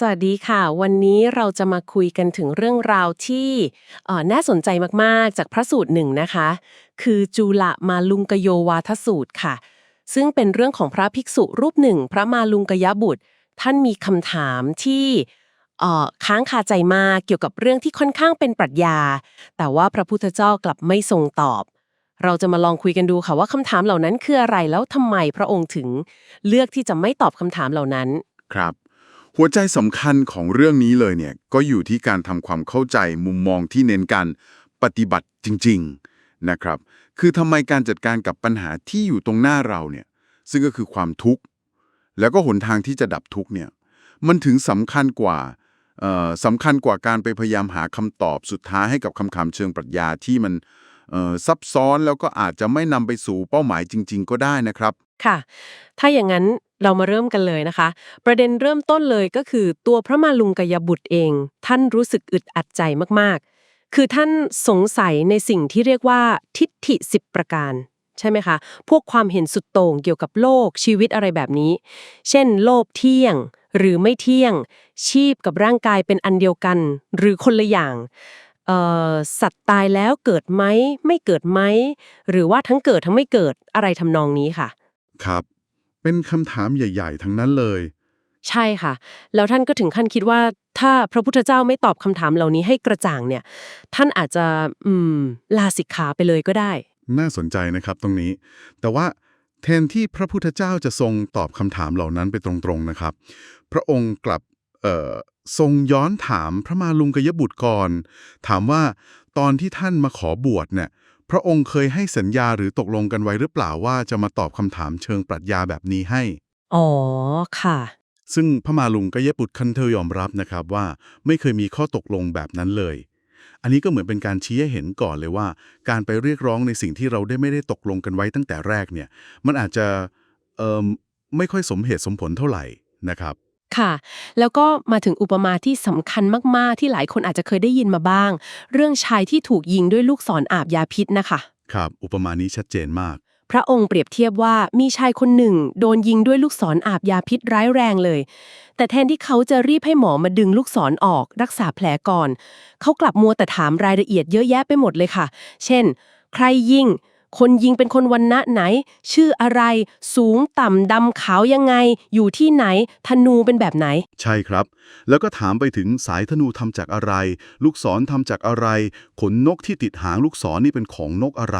สวัสดีค่ะ วันนี้เราจะมาคุยกันถึงเรื่องราวที่น่าสนใจมากๆ จากพระสูตรหนึ่งนะคะ คือจุลมาลุงกโยวาทสูตรค่ะ ซึ่งเป็นเรื่องของพระภิกษุรูปหนึ่ง พระมาลุงกยบุตร ท่านมีคำถามที่ค้างคาใจมากเกี่ยวกับเรื่องที่ค่อนข้างเป็นปรัชญา แต่ว่าพระพุทธเจ้ากลับไม่ทรงตอบ เราจะมาลองคุยกันดูค่ะว่าคำถามเหล่านั้นคืออะไรแล้วทำไมพระองค์ถึง เลือกที่จะไม่ตอบคำถามเหล่านั้นครับ หัวใจสำคัญของเรื่องนี้เลยเนี่ยก็อยู่ที่การทำความเข้าใจมุมมองที่เน้นการปฏิบัติจริง ๆนะครับ คือทำไมการจัดการกับปัญหาที่อยู่ตรงหน้าเราเนี่ยซึ่งก็คือความทุกข์ แล้วก็หนทางที่จะดับทุกข์เนี่ยมันถึงสำคัญกว่าสำคัญกว่าการไปพยายามหาคำตอบสุดท้ายให้กับคำคำเชิงปรัชญาที่มันซับซ้อนแล้วก็อาจจะไม่นำไปสู่เป้าหมายจริง ๆ ก็ได้นะครับ ค่ะ ถ้าอย่างนั้นเรามาเริ่มกันเลยนะคะ ประเด็นเริ่มต้นเลยก็คือตัวพระมาลุงกยบุตรเอง ท่านรู้สึกอึดอัดใจมากๆ คือท่านสงสัยในสิ่งที่เรียกว่าทิฏฐิสิบประการ ใช่ไหมคะ พวกความเห็นสุดโต่งเกี่ยวกับโลกชีวิตอะไรแบบนี้ เช่น โลภเที่ยง หรือไม่เที่ยง ชีพกับร่างกายเป็นอันเดียวกัน หรือคนละอย่างสัตว์ตายแล้วเกิดไหมไม่เกิดไหมหรือว่าทั้งเกิดทั้งไม่เกิดอะไรทำนองนี้ค่ะ ครับ เป็นคำถามใหญ่ ๆ ทั้งนั้นเลย ใช่ค่ะ แล้วท่านก็ถึงขั้นคิดว่า ถ้าพระพุทธเจ้าไม่ตอบคำถามเหล่านี้ให้กระจ่างเนี่ย ท่านอาจจะอืมลาสิกขาไปเลยก็ได้ น่าสนใจนะครับตรงนี้ แต่ว่าแทนที่พระพุทธเจ้าจะทรงตอบคำถามเหล่านั้นไปตรงๆนะครับ พระองค์กลับเอ่อทรงย้อนถามพระมาลุงกยบุตรก่อน ถามว่าตอนที่ท่านมาขอบวชเนี่ย พระองค์เคยให้สัญญาหรือตกลงกันไว้หรือเปล่าว่าจะมาตอบคำถามเชิงปรัชญาแบบนี้ให้ อ๋อ ค่ะ ซึ่งพระมาลุงกยบุตรคันเธอยอมรับนะครับว่าไม่เคยมีข้อตกลงแบบนั้นเลย อันนี้ก็เหมือนเป็นการชี้ให้เห็นก่อนเลยว่า การไปเรียกร้องในสิ่งที่เราได้ไม่ได้ตกลงกันไว้ตั้งแต่แรกเนี่ย มันอาจจะเอ่อไม่ค่อยสมเหตุสมผลเท่าไหร่นะครับ ค่ะ แล้วก็มาถึงอุปมาที่สำคัญมากๆ ที่หลายคนอาจจะเคยได้ยินมาบ้าง เรื่องชายที่ถูกยิงด้วยลูกศรออาบยาพิษนะคะ ครับ อุปมานี้ชัดเจนมาก พระองค์เปรียบเทียบว่ามีชายคนหนึ่ง โดนยิงด้วยลูกศรอาบยาพิษร้ายแรงเลย แต่แทนที่เขาจะรีบให้หมอมาดึงลูกศรออก รักษาแผลก่อน เขากลับมัวแต่ถามรายละเอียดเยอะแยะไปหมดเลยค่ะ เช่น ใครยิง คนยิงเป็นคนวันณะไหน ชื่ออะไร สูงต่ำดำขาวยังไง อยู่ที่ไหน ธนูเป็นแบบไหน ใช่ครับ แล้วก็ถามไปถึงสายธนูทำจากอะไร ลูกศรทำจากอะไร ขนนกที่ติดหางลูกศรนี่เป็นของนกอะไร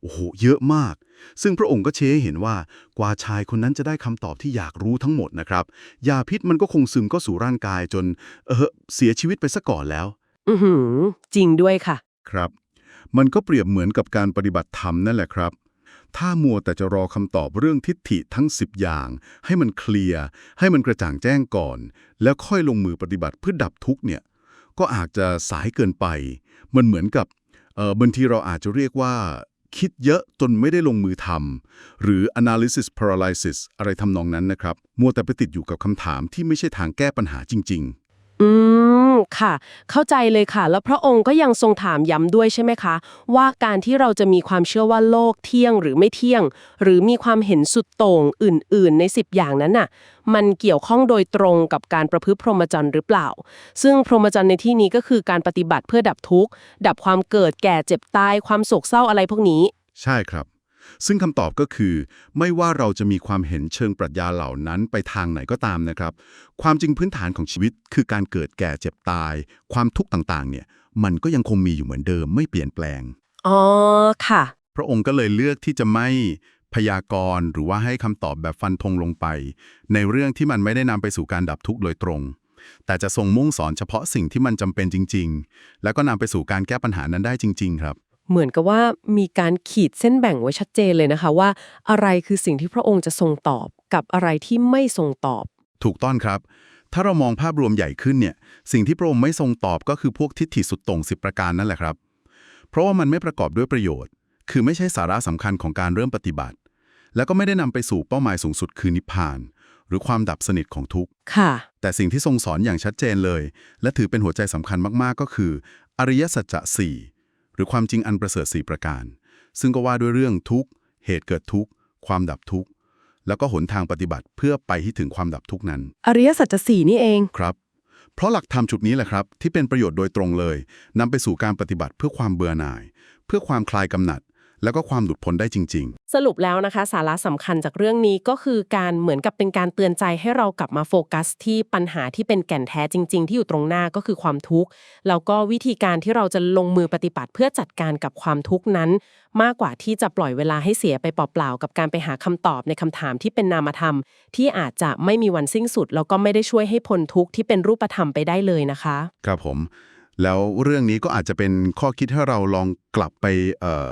โอ้โห เยอะมาก ซึ่งพระองค์ก็เชให้เห็นว่า กว่าชายคนนั้นจะได้คำตอบที่อยากรู้ทั้งหมดนะครับ ยาพิษมันก็คงซึมเข้าสู่ร่างกายจน เออเสียชีวิตไปซะก่อนแล้ว อือหือ จริงด้วยค่ะ ครับ มันก็เปรียบเหมือนกับการปฏิบัติธรรมนั่นแหละครับ ถ้ามัวแต่จะรอคำตอบเรื่องทิฏฐิทั้ง 10 อย่าง ให้มันเคลียร์ ให้มันกระจ่างแจ้งก่อน แล้วค่อยลงมือปฏิบัติเพื่อดับทุกเนี่ย ก็อาจจะสายเกินไป มันเหมือนกับเอ่อบางทีเราอาจจะเรียกว่า คิดเยอะจนไม่ได้ลงมือทำหรือ analysis paralysis อะไรทำนองนั้นนะครับ มัวแต่ไปติดอยู่กับคำถามที่ไม่ใช่ทางแก้ปัญหาจริง ๆ อืม ค่ะ เข้าใจเลยค่ะ แล้วพระองค์ก็ยังทรงถามย้ำด้วยใช่ไหมคะ ว่าการที่เราจะมีความเชื่อว่าโลกเที่ยงหรือไม่เที่ยง หรือมีความเห็นสุดโต่งอื่น ๆ ใน 10 อย่างนั้นน่ะ มันเกี่ยวข้องโดยตรงกับการประพฤติพรหมจรรย์หรือเปล่า ซึ่งพรหมจรรย์ในที่นี้ก็คือการปฏิบัติเพื่อดับทุกข์ดับความเกิดแก่เจ็บตายความโศกเศร้าอะไรพวกนี้ ใช่ครับ ซึ่งคำตอบก็คือ ไม่ว่าเราจะมีความเห็นเชิงปรัชญาเหล่านั้นไปทางไหนก็ตามนะครับ ความจริงพื้นฐานของชีวิต คือการเกิดแก่เจ็บตาย ความทุกข์ต่างๆ เนี่ยมันก็ยังคงมีอยู่เหมือนเดิมไม่เปลี่ยนแปลง อ๋อ ค่ะ พระองค์ก็เลยเลือกที่จะไม่พยากรณ์หรือว่าให้คำตอบแบบฟันธงลงไป ในเรื่องที่มันไม่ได้นำไปสู่การดับทุกข์โดยตรง แต่จะทรงมุ่งสอนเฉพาะสิ่งที่มันจำเป็นจริง ๆ แล้วก็นำไปสู่การแก้ปัญหานั้นได้จริง ๆ ครับ เหมือนกับว่ามีการขีดเส้นแบ่งไว้ชัดเจนเลยนะคะว่า อะไรคือสิ่งที่พระองค์จะทรงตอบกับอะไรที่ไม่ทรงตอบ ถูกต้องครับ ถ้าเรามองภาพรวมใหญ่ขึ้นเนี่ย สิ่งที่พระองค์ไม่ทรงตอบก็คือพวกทิฏฐิสุดโต่งสิบประการนั่นแหละครับ เพราะว่ามันไม่ประกอบด้วยประโยชน์ คือไม่ใช่สาระสำคัญของการเริ่มปฏิบัติ แล้วก็ไม่ได้นำไปสู่เป้าหมายสูงสุดคือนิพพาน หรือความดับสนิทของทุกข์ค่ะ แต่สิ่งที่ทรงสอนอย่างชัดเจนเลย และถือเป็นหัวใจสำคัญมากๆก็คือ อริยสัจจะสี่ หรือความจริงอันประเสริฐสี่ประการ ซึ่งก็ว่าด้วยเรื่องทุกข์ เหตุเกิดทุกข์ ความดับทุกข์ แล้วก็หนทางปฏิบัติเพื่อไปให้ถึงความดับทุกข์นั้น อริยสัจจะสี่นี่เอง ครับ เพราะหลักธรรมชุดนี้แหละครับ ที่เป็นประโยชน์โดยตรงเลยนำไปสู่การปฏิบัติเพื่อความเบื่อหน่าย เพื่อความคลายกำหนัด แล้วก็ความหลุดพ้นได้จริงสรุปแล้วนะคะ สาระสำคัญจากเรื่องนี้ก็คือการเหมือนกับเป็นการเตือนใจให้เรากลับมาโฟกัสที่ปัญหาที่เป็นแก่นแท้จริง ๆ ที่อยู่ตรงหน้าก็คือความทุกข์ แล้วก็วิธีการที่เราจะลงมือปฏิบัติเพื่อจัดการกับความทุกข์นั้น มากกว่าที่จะปล่อยเวลาให้เสียไปเปล่าๆกับการไปหาคำตอบในคำถามที่เป็นนามธรรม ที่อาจจะไม่มีวันสิ้นสุด แล้วก็ไม่ได้ช่วยให้พ้นทุกข์ที่เป็นรูปธรรมไปได้เลยนะคะๆครับผม แล้วเรื่องนี้ก็อาจจะเป็นข้อคิดให้เราลองกลับไปเอ่อ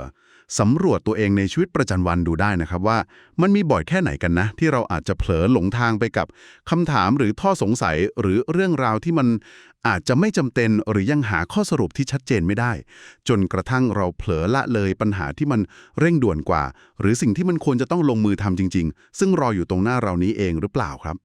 สำรวจตัวเองในชีวิตประจำวันดูได้นะครับว่า มันมีบ่อยแค่ไหนกันนะ ที่เราอาจจะเผลอหลงทางไปกับคำถามหรือท่อสงสัยหรือเรื่องราวที่มันอาจจะไม่จำเป็นหรือยังหาข้อสรุปที่ชัดเจนไม่ได้ จนกระทั่งเราเผลอละเลยปัญหาที่มันเร่งด่วนกว่า หรือสิ่งที่มันควรจะต้องลงมือทำจริง ๆ ซึ่งรออยู่ตรงหน้าเรานี้เองหรือเปล่าครับ